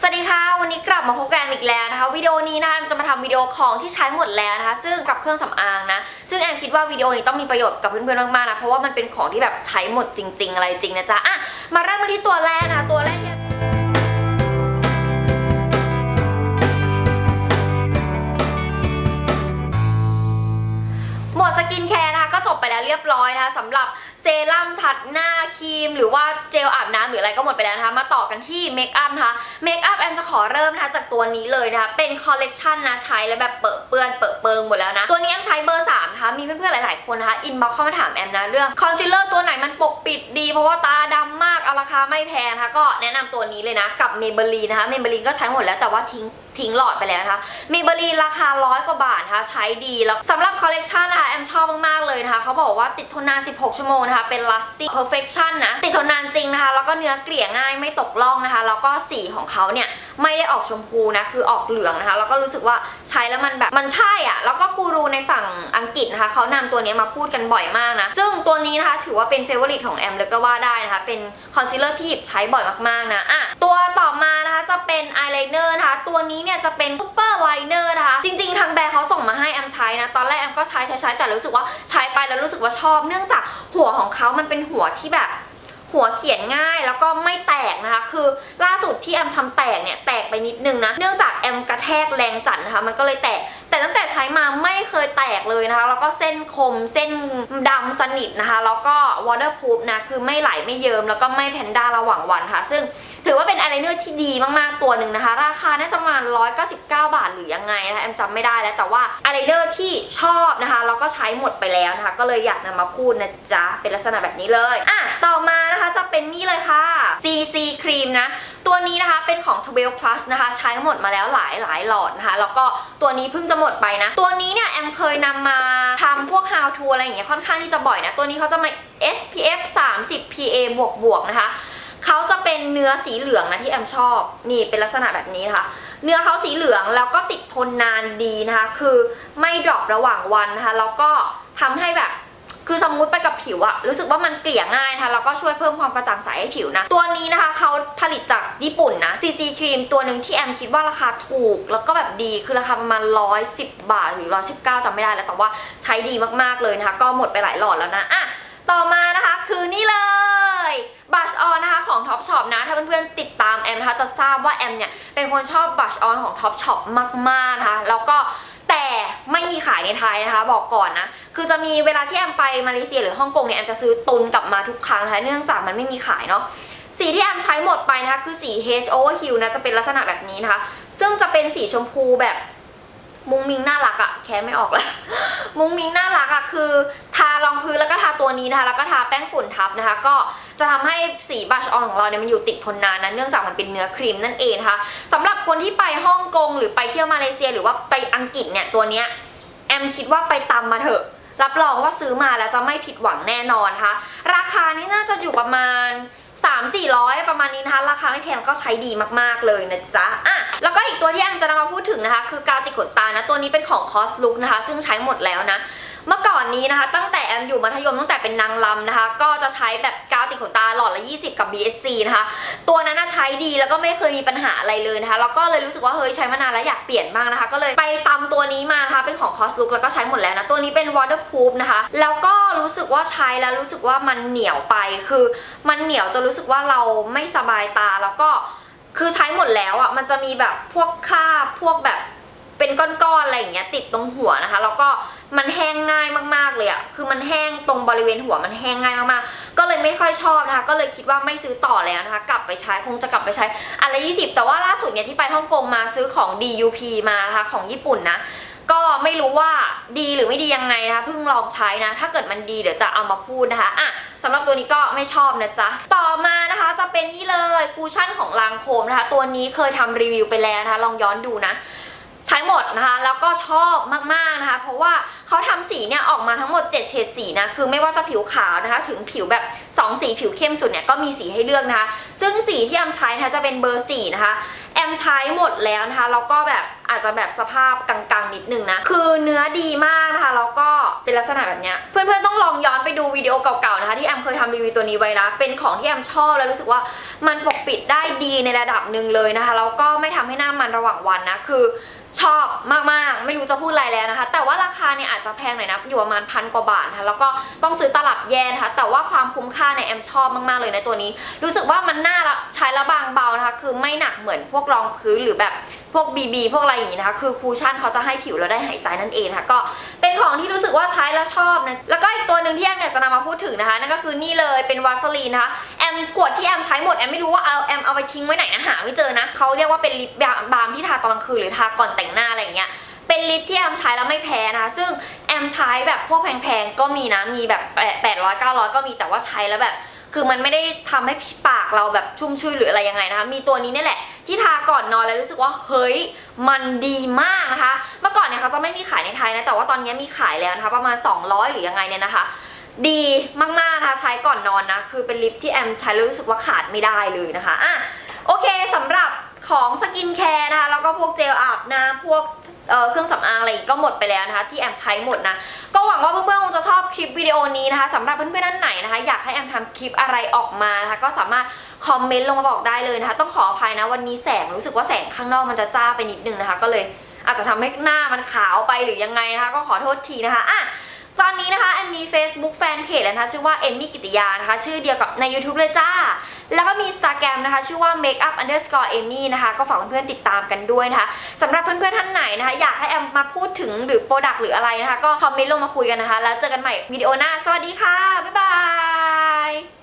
สวัสดีค่ะ วันนี้กลับมาพบกันอีกแล้วนะคะวิดีโอนี้นะคะจะมาทำวิดีโอของที่ใช้หมดแล้วนะคะ ซึ่งกับเครื่องสำอางนะซึ่งแอมคิดว่าวิดีโอนี้ต้องมีประโยชน์กับเพื่อนๆมากๆนะเพราะว่ามันเป็นของที่แบบใช้หมดจริง ๆ อะไรจริงนะจ๊ะอะมาเริ่มกันที่ตัวแรกนะตัวแรกเนี่ยหมดสกินแคร์ แล้วเรียบร้อยนะคะสำหรับเซรั่มทัดหน้าครีม หรือว่าเจลอาบน้ำหรืออะไรก็หมดไปแล้วนะคะ มาต่อกันที่เมคอัพนะคะเมคอัพแอมจะขอเริ่มนะคะจากตัวนี้เลยนะคะเป็นคอลเลกชันนะใช้แล้วแบบเปิดเปื้อนเปิดเปิงหมดแล้วนะ ตัวนี้แอมใช้เบอร์3นะคะมีเพื่อนๆหลายๆคนนะคะอินบ็อกเข้ามาถามแอมนะเรื่องคอนซีลเลอร์ตัวไหนมันปกปิดดี เพราะว่าตาดำมากเอาราคาไม่แพงนะคะก็แนะนำตัวนี้เลยนะกับเมเบลีนะคะเมเบลีก็ใช้หมดแล้วแต่ว่าทิ้ง ทิ้งหลอดไปแล้วนะคะ มีบรีราคาร้อยกว่าบาทนะคะใช้ดีแล้วสำหรับคอลเลกชันนะคะแอมชอบมากๆเลยนะคะเขาบอกว่าติดทนนาน 16 ชั่วโมงนะคะ เป็น lasting perfection นะ ติดทนนานจริงนะคะ แล้วก็เนื้อเกลี่ยง่ายไม่ตกล่องนะคะ แล้วก็สีของเขาเนี่ยไม่ได้ออกชมพูนะ คือออกเหลืองนะคะ แล้วก็รู้สึกว่าใช้แล้วมันแบบมันใช่อะ่ะ แล้วก็กูรูในฝั่งอังกฤษนะคะเขานำตัวนี้มาพูดกันบ่อยมากนะ ซึ่งตัวนี้นะคะถือว่าเป็นเฟเวอร์ริตของแอมเลยก็ว่าได้นะคะ เป็นคอนซีลเลอร์ที่หยิบใช้บ่อยมากๆนะ อะ ตัวต่อมานะคะจะเป็นอายไลเนอร์นะคะ ตัวนี้เนี่ยจะเป็นซูเปอร์ไลเนอร์นะคะ จริง ๆ ทางแบรนด์เขาส่งมาให้แอมใช้นะ ตอนแรกแอมก็ใช้ใช้ใช้แต่รู้สึกว่าใช้ไปแล้วรู้สึกว่าชอบ เนื่องจากหัวของเขามันเป็นหัวที่แบบหัวเขียนง่ายแล้วก็ไม่แตกนะคะ คือล่าสุดที่แอมทำแตกเนี่ยแตกไปนิดนึงนะ เนื่องจากแอมกระแทกแรงจัดนะคะ มันก็เลยแตก แต่ตั้งแต่ใช้มาไม่เคยแตกเลยนะคะ แล้วก็เส้นคมเส้นดำสนิทนะคะ แล้วก็ waterproof นะ คือไม่ไหลไม่เยิมแล้วก็ไม่แพนด้าระหว่างวันค่ะ ซึ่งถือว่าเป็นอายไลเนอร์ที่ดีมากๆตัวหนึ่งนะคะ ราคาน่าจะประมาณ199 บาทหรือยังไงนะคะแอมจำไม่ได้แล้วแต่ว่าอายไลเนอร์ที่ชอบนะคะแล้วก็ใช้หมดไปแล้วนะคะ ก็เลยอยากนำมาพูดนะจ๊ะเป็นลักษณะแบบนี้เลยอะต่อมานะคะจะเป็นนี่เลยค่ะ CC ครีมนะตัวนี้นะคะเป็นของ12 plus นะคะ ใช้หมดมาแล้วหลายหลายหลอดนะคะแล้วก็ตัวนี้เพิ่งจะหมดไปนะ ตัวนี้เนี่ยแอมเคยนำมาทำพวก how to อะไรอย่างเงี้ยค่อนข้างที่จะบ่อยนะ ตัวนี้เขาจะมา SPF 30 PA บวกบวกนะคะเขาจะเป็นเนื้อสีเหลืองนะที่แอมชอบ นี่เป็นลักษณะแบบนี้นะคะเนื้อเขาสีเหลืองแล้วก็ติดทนนานดีนะคะ คือไม่ดรอประหว่างวันนะคะแล้วก็ทำให้แบบ คือสมมุติไปกับผิวอะรู้สึกว่ามันเกลี่ยง่ายนะคะแล้วก็ช่วยเพิ่มความกระจ่างใสให้ผิวนะ ตัวนี้นะคะเขาผลิตจากญี่ปุ่นนะ CC ครีมตัวหนึ่งที่แอมคิดว่าราคาถูก แล้วก็แบบดีคือราคาประมาณ 110 บาทหรือ 119จำไม่ได้แล้วแต่ว่าใช้ดีมากๆเลยนะคะ ก็หมดไปหลายหลอดแล้วนะอะต่อมานะคะคือนี่เลยบัชออนนะคะของ Top Shop นะ ถ้าเพื่อนๆติดตามแอมนะคะจะทราบว่าแอมเนี่ยเป็นคนชอบบัชออนของ Top Shop มากๆนะคะแล้วก็ แต่ไม่มีขายในไทยนะคะ บอกก่อนนะ คือจะมีเวลาที่แอมไปมาเลเซียหรือฮ่องกงเนี่ยแอมจะซื้อตุนกลับมาทุกครั้งนะคะเนื่องจากมันไม่มีขายเนาะสีที่แอมใช้หมดไปนะคะคือสี H over hue นะจะเป็นลักษณะแบบนี้นะคะ ซึ่งจะเป็นสีชมพูแบบมุ้งมิงน่ารักอะแค่ไม่ออกละ มุ้งมิงน่ารักอะคือ พื้นแล้วก็ทาตัวนี้นะคะ แล้วก็ทาแป้งฝุ่นทับนะคะ ก็จะทำให้สีบัชออนของเราเนี่ยมันอยู่ติดทนนานนะเนื่องจากมันเป็นเนื้อครีมนั่นเองนะคะสำหรับคนที่ไปฮ่องกงหรือไปเที่ยวมาเลเซีย หรือว่าไปอังกฤษเนี่ยตัวเนี้ยแอมคิดว่าไปตำมาเถอะ รับรองว่าซื้อมาแล้วจะไม่ผิดหวังแน่นอนนะคะราคานี่น่าจะอยู่ประมาณ3 400 ประมาณนี้นะคะราคาไม่แพงก็ใช้ดีมากๆเลยนะจ๊ะอะแล้วก็อีกตัวที่แอมจะนำมาพูดถึงนะคะ คือกาวติดขนตานะ ตัวนี้เป็นของ Cos Look นะคะ ซึ่งใช้หมดแล้วนะ เมื่อก่อนนี้นะคะ ตั้งแต่แอมอยู่มัธยมตั้งแต่เป็นนางรำนะคะ ก็จะใช้แบบกาวติดขนตาหลอดละ 20 กับ BSC นะคะ ตัวนั้นใช้ดีแล้วก็ไม่เคยมีปัญหาอะไรเลยนะคะแล้วก็เลยรู้สึกว่าเฮ้ยใช้มานานแล้วอยากเปลี่ยนบ้างนะคะ ก็เลยไปตำตัวนี้มานะคะเป็นของ Cos Look แล้วก็ใช้หมดแล้วนะ ตัวนี้เป็น waterproof นะคะ แล้วก็รู้สึกว่าใช้แล้วรู้สึกว่ามันเหนียวไปคือ มันเหนียวจะรู้สึกว่าเราไม่สบายตาแล้วก็คือใช้หมดแล้วอะมันจะมีแบบพวกคราบพวกแบบเป็นก้อนๆอะไรอย่างเงี้ยติดตรงหัวนะคะ แล้วก็ มันแห้งง่ายมากๆเลยอะคือมันแห้งตรงบริเวณหัวมันแห้งง่ายมากๆ ก็เลยไม่ค่อยชอบนะคะ ก็เลยคิดว่าไม่ซื้อต่อแล้วนะคะ กลับไปใช้คงจะกลับไปใช้อันละ20แต่ว่าล่าสุดเนี่ยที่ไปฮ่องกงมาซื้อของ DUP มานะคะของญี่ปุ่นนะ ก็ไม่รู้ว่าดีหรือไม่ดียังไงนะคะ เพิ่งลองใช้นะ ถ้าเกิดมันดีเดี๋ยวจะเอามาพูดนะคะอะสำหรับตัวนี้ก็ไม่ชอบนะจ๊ะ ต่อมานะคะจะเป็นนี่เลยคูชั่นของลางโคมนะคะ ตัวนี้เคยทำรีวิวไปแล้วนะคะ ลองย้อนดูนะ ใช้หมดนะคะ แล้วก็ชอบมากๆนะคะ เพราะว่าเขาทำสีเนี่ยออกมาทั้งหมด 7 เฉดสีนะ คือไม่ว่าจะผิวขาวนะคะ ถึงผิวแบบ 2 สีผิวเข้มสุดเนี่ยก็มีสีให้เลือกนะคะ ซึ่งสีที่แอมใช้นะคะจะเป็นเบอร์4นะคะ มใช้หมดแล้วนะคะแล้วก็แบบอาจจะแบบสภาพกลางๆนิดนึงนะ คือเนื้อดีมากนะคะแล้วก็เป็นลักษณะแบบเนี้ยเพื่อนๆต้องลองย้อนไปดูวิดีโอเก่าๆนะคะที่แอมเคยทำรีวิวตัวนี้ไว้นะเป็นของที่แอมชอบแล้วรู้สึกว่ามันปกปิดได้ดีในระดับหนึ่งเลยนะคะแล้วก็ไม่ทำให้หน้ามันระหว่างวันนะคือชอบมากๆ ไม่รู้จะพูดอะไรแล้วนะคะ แต่ว่าราคาเนี่ยอาจจะแพงหน่อยนะอยู่ประมาณพันกว่าบาทนะคะแล้วก็ต้องซื้อตลับแยกนะคะ แต่ว่าความคุ้มค่าในแอมชอบมากๆเลยในตัวนี้ รู้สึกว่ามันน่าใช้แล้วบางเบานะคะ คือไม่หนักเหมือนพวกรองพื้นหรือแบบพวก BB พวกอะไรอย่างนี้นะคะ คือคูชั่นเขาจะให้ผิวเราได้หายใจนั่นเองนะคะก็เป็นของที่รู้สึกว่าใช้แล้วชอบนะ แล้วก็อีกตัวหนึ่งที่แอมอยากจะนำมาพูดถึงนะคะ นั่นก็คือนี่เลยเป็นวาสลีนนะคะ แอมขวดที่แอมใช้หมด แอมไม่รู้ว่าเอาแอมเอาไปทิ้งไว้ไหนนะหาไม่เจอนะเขาเรียกว่าเป็นลิปบาล์มที่ทาตอนกลางคืนหรือทาก่อนแต่งหน้าอะไรอย่างเงี้ยเป็นลิปที่แอมใช้แล้วไม่แพ้นะคะซึ่งแอมใช้แบบพวกแพงๆก็มีนะมีแบบแปดร้อยเก้าร้อยก็มีแต่ว่าใช้แล้วแบบ คือมันไม่ได้ทำให้ปากเราแบบชุ่มชื่นหรืออะไรยังไงนะคะ มีตัวนี้นี่แหละ ที่ทาก่อนนอนแล้วรู้สึกว่าเฮ้ยมันดีมากนะคะ เมื่อก่อนเนี่ยเขาจะไม่มีขายในไทยนะ แต่ว่าตอนนี้มีขายแล้วนะคะประมาณ 200 หรือยังไงเนี่ยนะคะดีมากๆนะคะใช้ก่อนนอนนะ คือเป็นลิปที่แอมใช้แล้วรู้สึกว่าขาดไม่ได้เลยนะคะอะโอเคสำหรับของสกินแคร์นะคะ แล้วก็พวกเจลอาบน้ำพวก เเครื่องสำอางอะไรกก็หมดไปแล้วนะคะ ที่แอมใช้หมดนะ ก็หวังว่าเพื่อนๆคงจะชอบคลิปวิดีโอนี้นะคะสำหรับเพื่อนๆท่านไหนนะคะ อยากให้แอมทำคลิปอะไรออกมานะคะ ก็สามารถคอมเมนต์ลงมาบอกได้เลยนะคะ ต้องขออภัยนะวันนี้แสงรู้สึกว่าแสงข้างนอกมันจะจ้าไปนิดนึงนะคะ ก็เลยอาจจะทำให้หน้ามันขาวไปหรือยังไงนะคะ ก็ขอโทษทีนะคะอะ ตอนนี้นะคะแอมมี Facebook Fanpage แล้วนะคะชื่อว่าเอมมี่กิติยานะคะชื่อเดียวกับใน YouTube เลยจ้า แล้วก็มี Instagram นะคะชื่อว่า makeup underscore amy นะคะก็ฝากเพื่อนๆติดตามกันด้วยนะคะสำหรับเพื่อนๆท่านไหนนะคะอยากให้แอมมาพูดถึงหรือโปรดักต์หรืออะไรนะคะก็คอมเมนต์ลงมาคุยกันนะคะ แล้วเจอกันใหม่วิดีโอหน้า สวัสดีค่ะ บ๊ายบาย